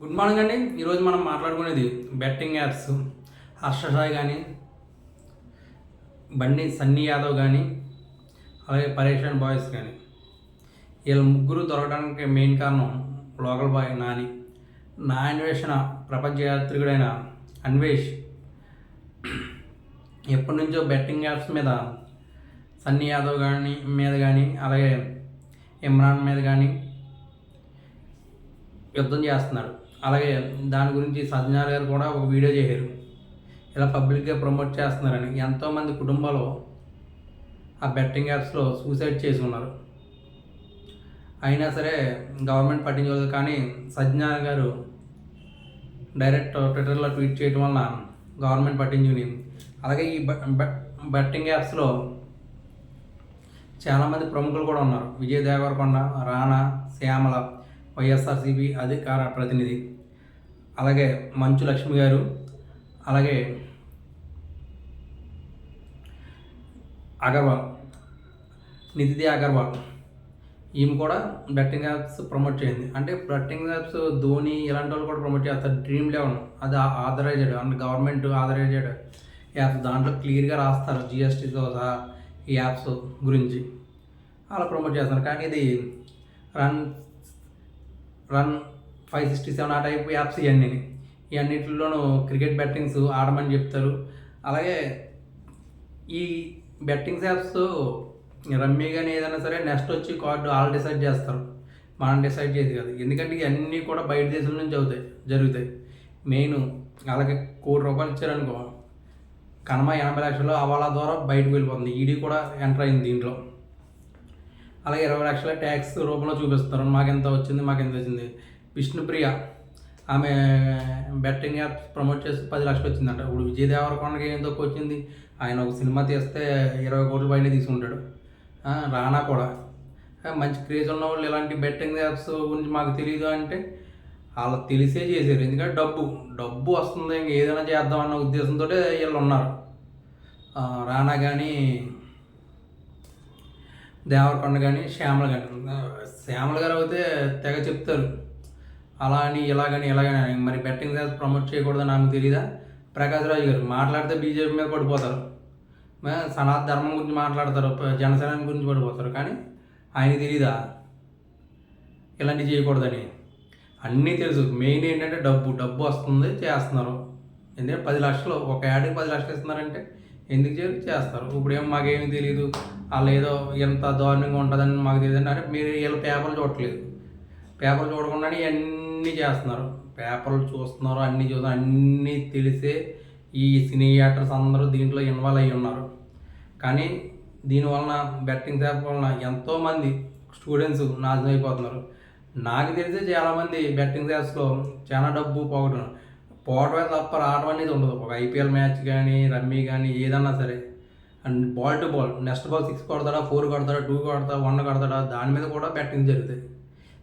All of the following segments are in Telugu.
గుడ్ మార్నింగ్ అండి. ఈరోజు మనం మాట్లాడుకునేది బెట్టింగ్ యాప్స్ హర్షసాయి కానీ బండి సన్నీ యాదవ్ కానీ అలాగే పరేషాన్ బాయ్స్ కానీ వీళ్ళ ముగ్గురు దొరకడానికి మెయిన్ కారణం లోకల్ బాయ్ నాని. నా అన్వేషణ ప్రపంచ యాత్రికుడైన అన్వేష్. ఎప్పటి నుంచో బెట్టింగ్ యాప్స్ మీద సన్నీ యాదవ్ కానీ మీద కానీ అలాగే ఇమ్రాన్ మీద కానీ యుద్ధం చేస్తున్నారు అలాగే దాని గురించి సజ్జనార్ గారు కూడా ఒక వీడియో చేశారు. ఇలా పబ్లిక్గా ప్రమోట్ చేస్తున్నారని ఎంతోమంది కుటుంబాలు ఆ బెట్టింగ్ యాప్స్లో సూసైడ్ చేసి ఉన్నారు అయినా సరే గవర్నమెంట్ పట్టించుకోలేదు కానీ సజ్జనార్ గారు డైరెక్ట్ ట్విట్టర్లో ట్వీట్ చేయడం వలన గవర్నమెంట్ పట్టించుకుని అలాగే ఈ బెట్టింగ్ యాప్స్లో చాలామంది ప్రముఖులు కూడా ఉన్నారు. విజయ్ దేవరకొండ రాణా శ్యామల వైఎస్ఆర్సీపీ అధికార ప్రతినిధి. అలాగే మంచు లక్ష్మి గారు అలాగే అగర్వాల్ నితిది అగర్వాల్. ఈమె కూడా బెట్టింగ్ యాప్స్ ప్రమోట్ చేయండి అంటే బెట్టింగ్ యాప్స్ ధోని ఇలాంటి వాళ్ళు కూడా ప్రమోట్ చేస్తారు. Dream Eleven. అది ఆథరైజ్డ్. అంటే గవర్నమెంట్ ఆథరైజ్డ్ యాప్స్. దాంట్లో క్లియర్గా రాస్తారు జిఎస్టీతో సహా ఈ యాప్స్ గురించి. అలా ప్రమోట్ చేస్తారు. కానీ ఇది run run five sixty seven ఆ టైప్ యాప్స్ ఇవన్నీ ఈ అన్నింటిలోనూ క్రికెట్ బెట్టింగ్స్ ఆడమని చెప్తారు. అలాగే ఈ బెట్టింగ్స్ యాప్స్ రమ్మీ కానీ ఏదైనా సరే నెక్స్ట్ వచ్చి కార్డు వాళ్ళు డిసైడ్ చేస్తారు. మనం డిసైడ్ చేయదు కాదు. ఎందుకంటే ఇవన్నీ కూడా బయట దేశం నుంచి అవుతాయి జరుగుతాయి. మెయిన్ అలాగే కోటి రూపాయలు ఇచ్చారనుకో కనమ ఎనభై లక్షలు అవాలా ద్వారా బయటకు వెళ్ళిపోతుంది. ఈడీ కూడా ఎంటర్ అయింది దీంట్లో. అలాగే ఇరవై లక్షల ట్యాక్స్ రూపంలో చూపిస్తారు మాకెంత వచ్చింది మాకెంత వచ్చింది. విష్ణుప్రియ ఆమె బెట్టింగ్ యాప్స్ ప్రమోట్ చేసి పది లక్షలు వచ్చిందంట. ఇప్పుడు విజయ్ దేవరకొండకి ఏం తక్కువ వచ్చింది? ఆయన ఒక సినిమా తీస్తే ఇరవై కోట్ల పైన తీసుకుంటాడు. రానా కూడా. మంచి క్రేజ్ ఉన్న వాళ్ళు ఇలాంటి బెట్టింగ్ యాప్స్ గురించి మాకు తెలియదు అంటే వాళ్ళు తెలిసే చేశారు. ఎందుకంటే డబ్బు డబ్బు వస్తుంది ఇంక ఏదైనా చేద్దామన్న ఉద్దేశంతో వీళ్ళు ఉన్నారు. రానా కానీ దేవరకొండ కానీ శ్యామల కానీ. శ్యామల గారు అయితే తెగ చెప్తారు. అలా అని ఇలాగని ఇలా అని. మరి బెట్టింగ్ యాప్స్ ప్రమోట్ చేయకూడదని నాకు తెలియదా ప్రకాష్ రాజు గారు మాట్లాడితే బీజేపీ మీద పడిపోతారు. సనాత ధర్మం గురించి మాట్లాడతారు జనసేన గురించి పడిపోతారు. కానీ ఆయన తెలీదా? ఇలాంటివి చేయకూడదని. అన్నీ తెలుసు. మెయిన్ ఏంటంటే డబ్బు. డబ్బు వస్తుంది చేస్తున్నారు. ఎందుకంటే పది లక్షలు ఒక యాడ్కి పది లక్షలు ఇస్తున్నారంటే ఎందుకు చేయరు చేస్తారు. ఇప్పుడు ఏం మాకేమీ తెలియదు వాళ్ళు ఏదో ఎంత దారుణంగా ఉంటుందని మాకు తెలియదు అంటే మీరు వీళ్ళ పేపర్లు చూడట్లేదు. పేపర్లు చూడకుండానే ఇవన్నీ చేస్తున్నారు. పేపర్లు చూస్తున్నారు అన్నీ చూస్తున్నారు. అన్నీ తెలిసే ఈ సినీ యాక్టర్స్ అందరూ దీంట్లో ఇన్వాల్వ్ అయ్యి ఉన్నారు. కానీ దీనివలన బెట్టింగ్ యాప్ వలన ఎంతోమంది స్టూడెంట్స్ నాశనం అయిపోతున్నారు. నాకు తెలిసి చాలామంది బెట్టింగ్ యాప్స్లో చాలా డబ్బు పోగొట్టున్నారు. పోవడమే తప్ప రావడం అనేది ఉండదు. ఒక ఐపీఎల్ మ్యాచ్ కానీ రమ్మీ కానీ ఏదన్నా సరే. And ball to ball next ball six కొడతాడా four కొడతాడా టూ కొడతా వన్ కొడతాడా దాని మీద కూడా బెట్టింగ్ జరుగుతాయి.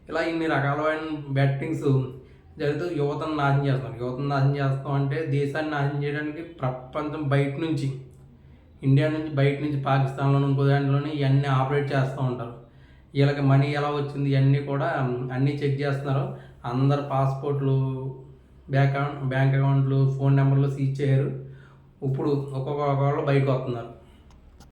ఇలా ఇన్ని రకాలైన బెట్టింగ్స్ జరుగుతూ యువతను నాశనం చేస్తాం యువతను నాశనం చేస్తాం అంటే దేశాన్ని నాశనం చేయడానికి ప్రపంచం బయట నుంచి ఇండియా నుంచి బయట నుంచి పాకిస్తాన్లోను ఇంకో దాంట్లోనే ఇవన్నీ ఆపరేట్ చేస్తూ ఉంటారు. వీళ్ళకి మనీ ఎలా వచ్చింది ఇవన్నీ కూడా అన్నీ చెక్ చేస్తున్నారు. అందరు పాస్పోర్ట్లు బ్యాంక్ అకౌంట్ బ్యాంక్ అకౌంట్లు ఫోన్ నెంబర్లు సీజ్ చేయరు. ఇప్పుడు ఒక్కొక్క వాళ్ళు బయటకు వస్తున్నారు.